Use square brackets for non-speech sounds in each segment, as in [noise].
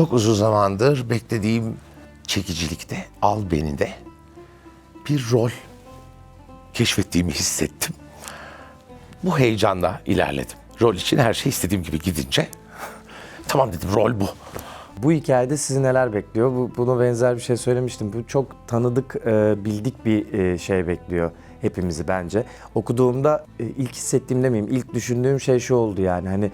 Çok uzun zamandır beklediğim çekicilikte, al beni de bir rol keşfettiğimi hissettim. Bu heyecanla ilerledim. Rol için her şey istediğim gibi gidince tamam dedim rol bu. Bu hikayede sizi neler bekliyor? Bu, buna benzer bir şey söylemiştim. Bu çok tanıdık, e, bildik bir e, şey bekliyor hepimizi bence. Okuduğumda e, ilk hissettiğim demeyeyim, ilk düşündüğüm şey şu oldu yani hani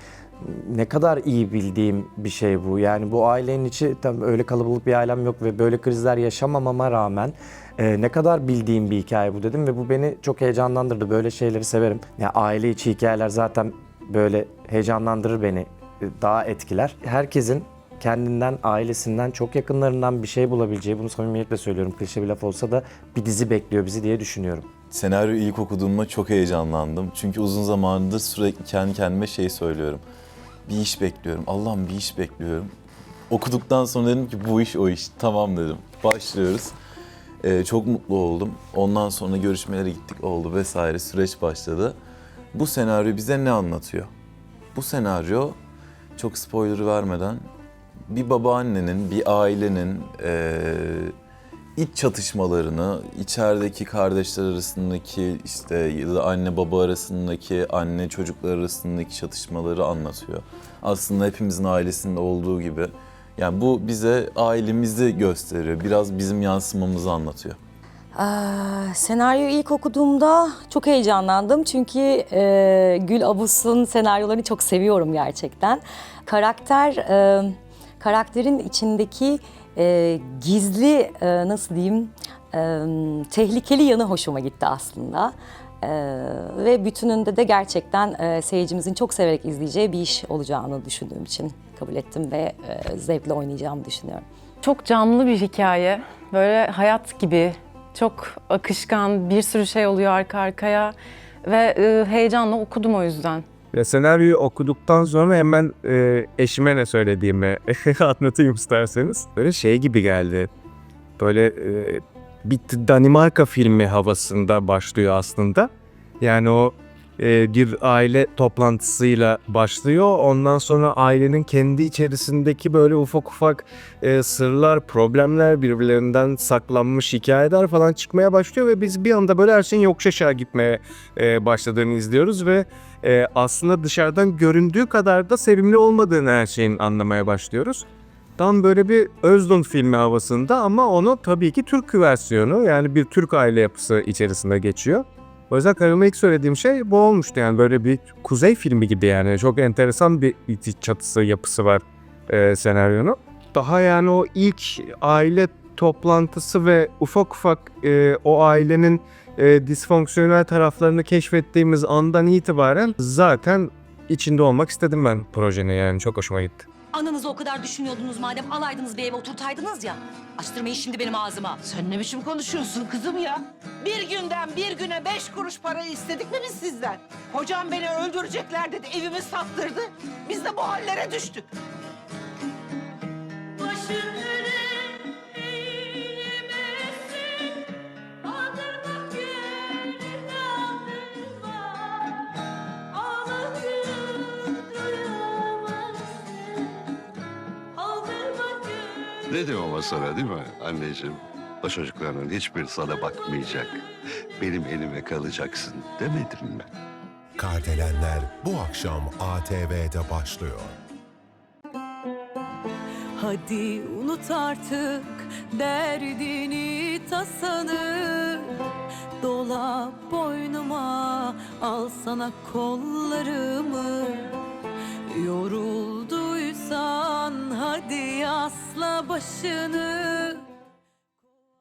ne kadar iyi bildiğim bir şey bu. Yani bu ailenin içi tam öyle kalabalık bir ailem yok ve böyle krizler yaşamamama rağmen e, ne kadar bildiğim bir hikaye bu dedim ve bu beni çok heyecanlandırdı. Böyle şeyleri severim. Ya aile içi hikayeler zaten böyle heyecanlandırır beni, e, daha etkiler. Herkesin kendinden, ailesinden, çok yakınlarından bir şey bulabileceği, bunu samimiyetle söylüyorum, klişe bir laf olsa da bir dizi bekliyor bizi diye düşünüyorum. Senaryoyu ilk okuduğumda çok heyecanlandım. Çünkü uzun zamandır sürekli kendi kendime şey söylüyorum. Bir iş bekliyorum. Allah'ım bir iş bekliyorum. Okuduktan sonra dedim ki bu iş o iş. Tamam dedim. Başlıyoruz. Ee, çok mutlu oldum. Ondan sonra görüşmelere gittik oldu vesaire süreç başladı. Bu senaryo bize ne anlatıyor? Bu senaryo çok spoiler vermeden bir babaannenin, bir ailenin eee iç çatışmalarını, içerideki kardeşler arasındaki işte ya da anne baba arasındaki, anne çocuklar arasındaki çatışmaları anlatıyor. Aslında hepimizin ailesinde olduğu gibi. Yani bu bize ailemizi gösteriyor. Biraz bizim yansımamızı anlatıyor. Aa, senaryoyu ilk okuduğumda çok heyecanlandım çünkü e, Gül Abus'un senaryolarını çok seviyorum gerçekten. Karakter, e, karakterin içindeki e, gizli e, nasıl diyeyim e, tehlikeli yanı hoşuma gitti aslında. E, ve bütününde de gerçekten e, seyircimizin çok severek izleyeceği bir iş olacağını düşündüğüm için kabul ettim ve e, zevkle oynayacağımı düşünüyorum. Çok canlı bir hikaye. Böyle hayat gibi. Çok akışkan, bir sürü şey oluyor arka arkaya. Ve e, heyecanla okudum o yüzden. Ya senaryoyu okuduktan sonra hemen e, eşime ne söylediğimi [laughs] anlatayım isterseniz. Böyle şey gibi geldi. Böyle e, bir Danimarka filmi havasında başlıyor aslında. Yani o bir aile toplantısıyla başlıyor. Ondan sonra ailenin kendi içerisindeki böyle ufak ufak e, sırlar, problemler, birbirlerinden saklanmış hikayeler falan çıkmaya başlıyor ve biz bir anda böyle her şeyin yokuş aşağı gitmeye e, başladığını izliyoruz ve e, aslında dışarıdan göründüğü kadar da sevimli olmadığını her şeyin anlamaya başlıyoruz. Tam böyle bir Özlund filmi havasında ama onu tabii ki Türk versiyonu yani bir Türk aile yapısı içerisinde geçiyor. O yüzden karıma ilk söylediğim şey bu olmuştu yani böyle bir kuzey filmi gibi yani çok enteresan bir çatısı yapısı var e, senaryonun. Daha yani o ilk aile toplantısı ve ufak ufak e, o ailenin e, disfonksiyonel taraflarını keşfettiğimiz andan itibaren zaten içinde olmak istedim ben projenin yani çok hoşuma gitti. Ananızı o kadar düşünüyordunuz madem alaydınız bir eve oturtaydınız ya. Açtırmayın şimdi benim ağzıma. Sen ne biçim konuşuyorsun kızım ya? Bir günden bir güne beş kuruş para istedik mi biz sizden? Hocam beni öldürecekler dedi, evimi sattırdı. Biz de bu hallere düştük. Ne diyorum ama sana değil mi anneciğim? O çocukların hiçbir sana bakmayacak. Benim elime kalacaksın demedim mi? Kardelenler bu akşam ATV'de başlıyor. Hadi unut artık derdini tasanı Dola boynuma al sana kollarımı Yorulduysan hadi asla başını